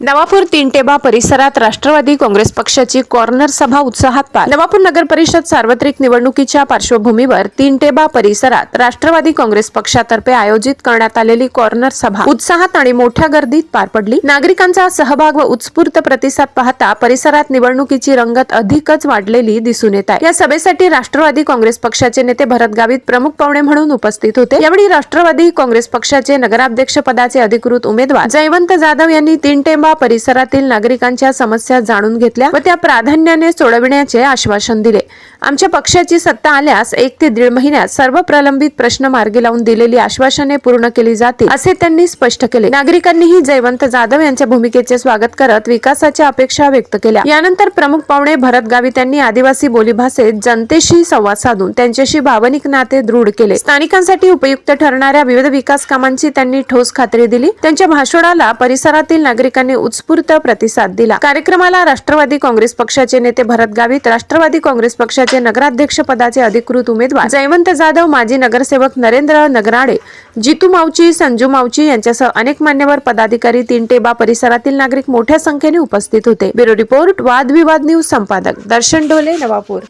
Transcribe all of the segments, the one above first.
नवापूर तीनटेबा परिसरात राष्ट्रवादी काँग्रेस पक्षाची कॉर्नर सभा उत्साहात पार. नवापूर नगर परिषद सार्वत्रिक निवडणुकीच्या पार्श्वभूमीवर तीनटेबा परिसरात राष्ट्रवादी काँग्रेस पक्षातर्फे आयोजित करण्यात आलेली कॉर्नर सभा उत्साहात आणि मोठ्या गर्दीत पार पडली. नागरिकांचा सहभाग व उत्स्फूर्त प्रतिसाद पाहता परिसरात निवडणुकीची रंगत अधिकच वाढलेली दिसून येत आहे. या सभेसाठी राष्ट्रवादी काँग्रेस पक्षाचे नेते भरत गावित प्रमुख पाहुणे म्हणून उपस्थित होते. यावेळी राष्ट्रवादी काँग्रेस पक्षाचे नगराध्यक्ष पदाचे अधिकृत उमेदवार जयवंत जाधव यांनी तीनटेबा परिसरातील नागरिकांच्या समस्या जाणून घेतल्या व त्या प्राधान्याने सोडविण्याचे आश्वासन दिले. आमच्या पक्षाची सत्ता आल्यास एक ते दीड महिन्यात सर्व प्रलंबित प्रश्न मार्गी लावून दिलेली आश्वासने पूर्ण केली जातील असे त्यांनी स्पष्ट केले. नागरिकांनीही जयवंत जाधव यांच्या भूमिकेचे स्वागत करत विकासाच्या अपेक्षा व्यक्त केल्या. यानंतर प्रमुख पाहुणे भरत गावित यांनी आदिवासी बोलीभाषेत जनतेशी संवाद साधून त्यांच्याशी भावनिक नाते दृढ केले. स्थानिकांसाठी उपयुक्त ठरणाऱ्या विविध विकास कामांची त्यांनी ठोस खात्री दिली. त्यांच्या भाषणाला परिसरातील नागरिकांनी उत्स्फूर्त प्रतिसाद दिला. कार्यक्रमाला राष्ट्रवादी काँग्रेस पक्षाचे नेते भरत गावित राष्ट्रवादी काँग्रेस पक्षाचे नगराध्यक्ष पदाचे अधिकृत उमेदवार जयवंत जाधव माजी नगरसेवक नरेंद्र नगराडे जितू मावची संजू मावची यांच्यासह अनेक मान्यवर पदाधिकारी तीनटेबा परिसरातील नागरिक मोठ्या संख्येने उपस्थित होते. ब्युरो रिपोर्ट वादविवाद न्यूज संपादक दर्शन ढोले नवापूर.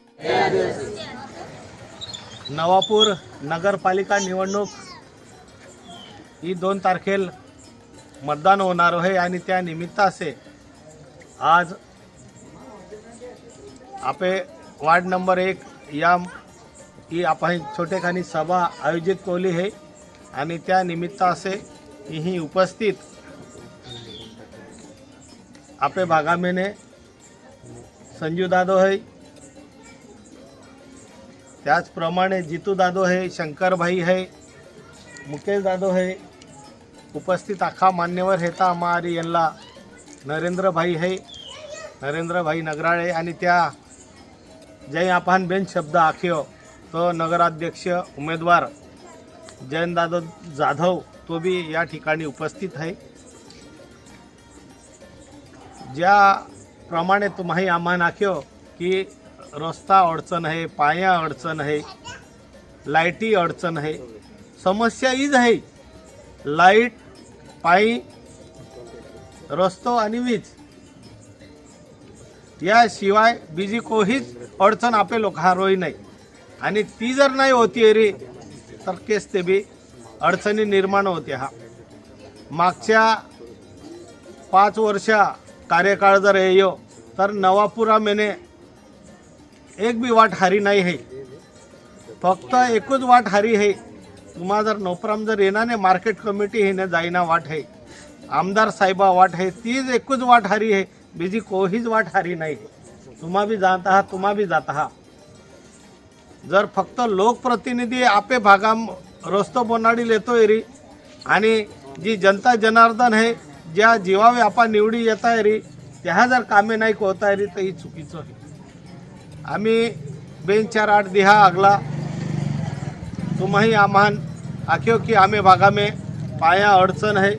नवापूर नगरपालिका निवडणूक ही दोन तारखेला मतदान होणार आहे आणि त्या निमित्ताचे आज आपे वार्ड नंबर एक या ही आपण छोटेखानी सभा आयोजित केली आहे आणि त्या निमित्ताचे ही उपस्थित आपे भागामेने संजू दादो है। त्याचप्रमाणे जितू दादो है शंकरभाई है मुकेश दादो है उपस्थित आखा मान्यवर हेता हमारी यांना नरेंद्रभाई है नरेंद्रभाई नगराळे आणि त्या जय आपण बेन शब्द आख्यो. तो नगराध्यक्ष उमेदवार जयंतदादा जाधव तो बी या ठिकाणी उपस्थित आहे ज्याप्रमाणे तुम्ही आम्हा नाख्यो की रस्ता अडचण आहे पाया अडचण आहे लाईटी अडचण आहे समस्या इज आहे लाइट पायी रस्तो आणि वीज. याशिवाय बीजी कोहीच अडचण आपले लोक हारोही नाही. आणि ती जर नाही होती रे तर केस ते बी अडचणी निर्माण होते हा. मागच्या पाच वर्षा कार्यकाळ जर येयो तर नवापुरा मेने एक बी वाट हारी नाही आहे फक्त एकच वाट हारी आहे तुम्हा जर नोपराम जर येणार नाही मार्केट कमिटी हिने जाईना वाट आहे. आमदार साहेबा वाट आहे तीच एकूच वाट हारी आहे बीजी कोहीच वाट हारी नाही तुम्हा बी जात आहात तुम्हा बी जात आहात. जर फक्त लोकप्रतिनिधी आपे भागाम रस्तो बोनाडी येतो री आणि जी जनता जनार्दन आहे ज्या जीवा व्यापा निवडी येत आहे री त्या जर कामे नाही होत आहे री तर ही चुकीचं आहे. आम्ही बेन चार आठ दिहा अगला तुम्ही आम्हान आख्यो की आम्ही भागामे पाया अडचण आहे.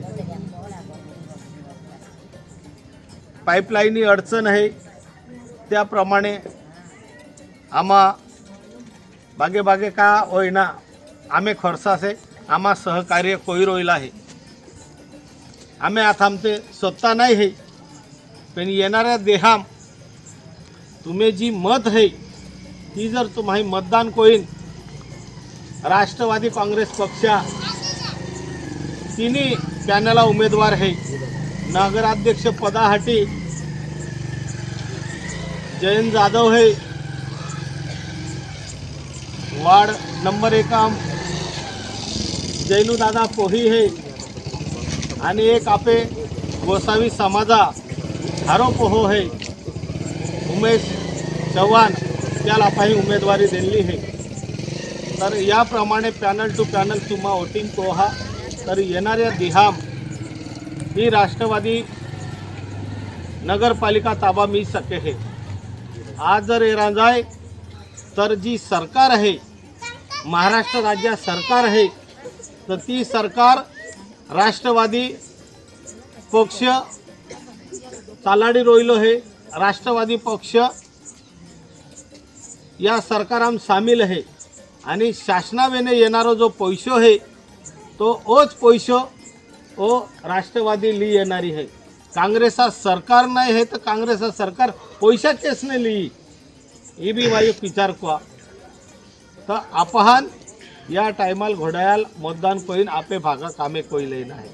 पाईपलाईनी अडचण आहे. त्याप्रमाणे आम्हा बागे बागे का होईना आम्ही खर्चासे आम्हा सहकार्य कोई रोईला आहे. आम्ही आता आमचे स्वतः नाही आहे पण येणाऱ्या देहाम तुम्ही जी मत आहे ती जर तुम्ही मतदान कोईन राष्ट्रवादी काँग्रेस पक्षा. तिन्ही पॅनला उमेदवार आहे. नगराध्यक्ष पदासाठी जयंत जाधव हे. वार्ड नंबर एकाम जैनूदादा पोही है. आणि एक आपे गोसावी समाजा हारो पोहो है. उमेश चव्हाण त्याला काही उमेदवारी दिली आहे. तर याप्रमाणे पॅनल टू पॅनल तुम्हा वोटिंग पोहा. तर येणाऱ्या दिहाम ही राष्ट्रवादी नगरपालिका ताबा मी सके हे. आज जर येणार जाय तर जी सरकार आहे महाराष्ट्र राज्यात सरकार आहे तर ती सरकार राष्ट्रवादी पक्ष चालाडी रोयलो हे राष्ट्रवादी पक्ष या सरकाराम सामील आहे. आणि शासनावेने येणारो जो पैसो आहे तो ओच पैसो ओ राष्ट्रवादी ली येणारी आहे. काँग्रेसा सरकार नाही आहे तर काँग्रेसा सरकार पैशाचेच नाही लिही ही बी वायू विचार कुआ तर अपहान या टायमाल घोडायाल मतदान कोईन आपे भागा कामे कोई नाही.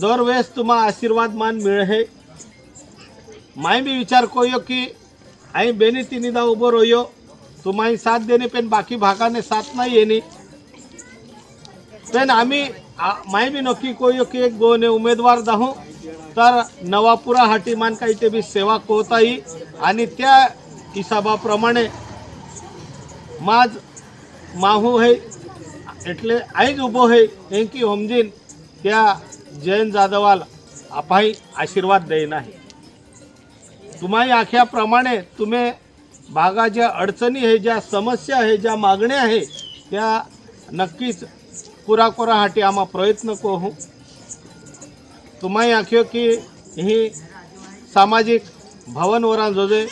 दरवेळेस तुम्हा आशीर्वाद मान मिळ हे माय बी विचार कोयो की आई बेनी तिनिदा उभो रोयो तुम्हारी साथ देने पेन बाकी भागाने साथ नाही येणे पेन आम्ही आ- माय बी नक्की कोयो की एक गोने उमेदवार दाहू तर नवापुरा हाटीमान काही ते बी सेवा कोता येईल आणि त्या हिसाबाप्रमाणे માજ માહુ હે એટલે આઈ જ ઊભો હે એંકી હોમજીન त्या जयंत जाधवाल आपाही आशीर्वाद देईन आहे तुम्हाही आख्याप्रमाणे तुम्ही भागा ज्या अडचणी आहे ज्या समस्या आहे ज्या मागण्या आहे त्या नक्कीच पुराकोरासाठी आम्हा प्रयत्न करू. तुम्हाही आख्यो की ही सामाजिक भवनवरां जोजे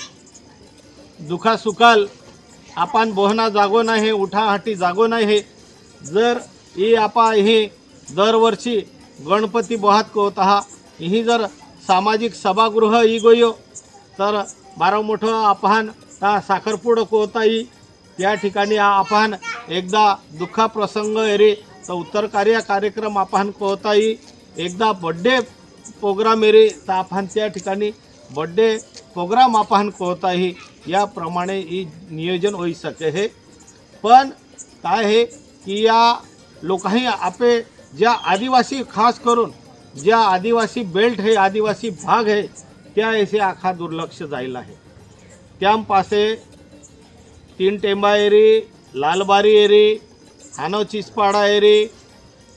दुखासुखाल आपण बोहना जागो नाही हे उठाहाटी जागो नाही हे जर ही आपा ही दरवर्षी गणपती बोहात कोत आहा ही जर सामाजिक सभागृह ही गोयो तर बारा मोठं आपान साखरपुडं कोता येई त्या ठिकाणी आपण एकदा दुःखा प्रसंग एरे तर उत्तरकार्य कार्यक्रम आपण कोताई. एकदा बड्डे प्रोग्राम एरे तर आपण त्या ठिकाणी बड्डे प्रोग्राम आपण कोताही याप्रमाणे ही नियोजन होई सके हे. पण काय हे की या लोकांनी आपे ज्या आदिवासी खास करून ज्या आदिवासी बेल्ट हे आदिवासी भाग आहे त्या येथे आखा दुर्लक्ष जाईल आहे. त्यापासे तीन टेंबा एरी लालबारी एरी हानो चिसपाडा एरी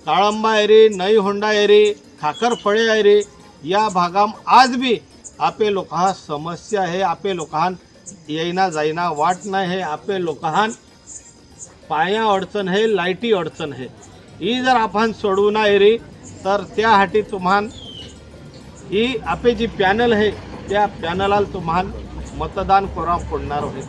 काळंबा एरी नई होंडा एरी खाकरफळे एरी या भागाम आज बी आपे लोकां समस्या आहे आपे लोकां येईना जाईना वाट नाही हे आपे लोकां पाया अडचण आहे लाईटी अडचण आहे. ही जर आपण सोडवू ना एरी तर त्यासाठी तुम्हान ही आपे जी पॅनल आहे त्या पॅनलाल तुम्हाला मतदान करा पडणार आहे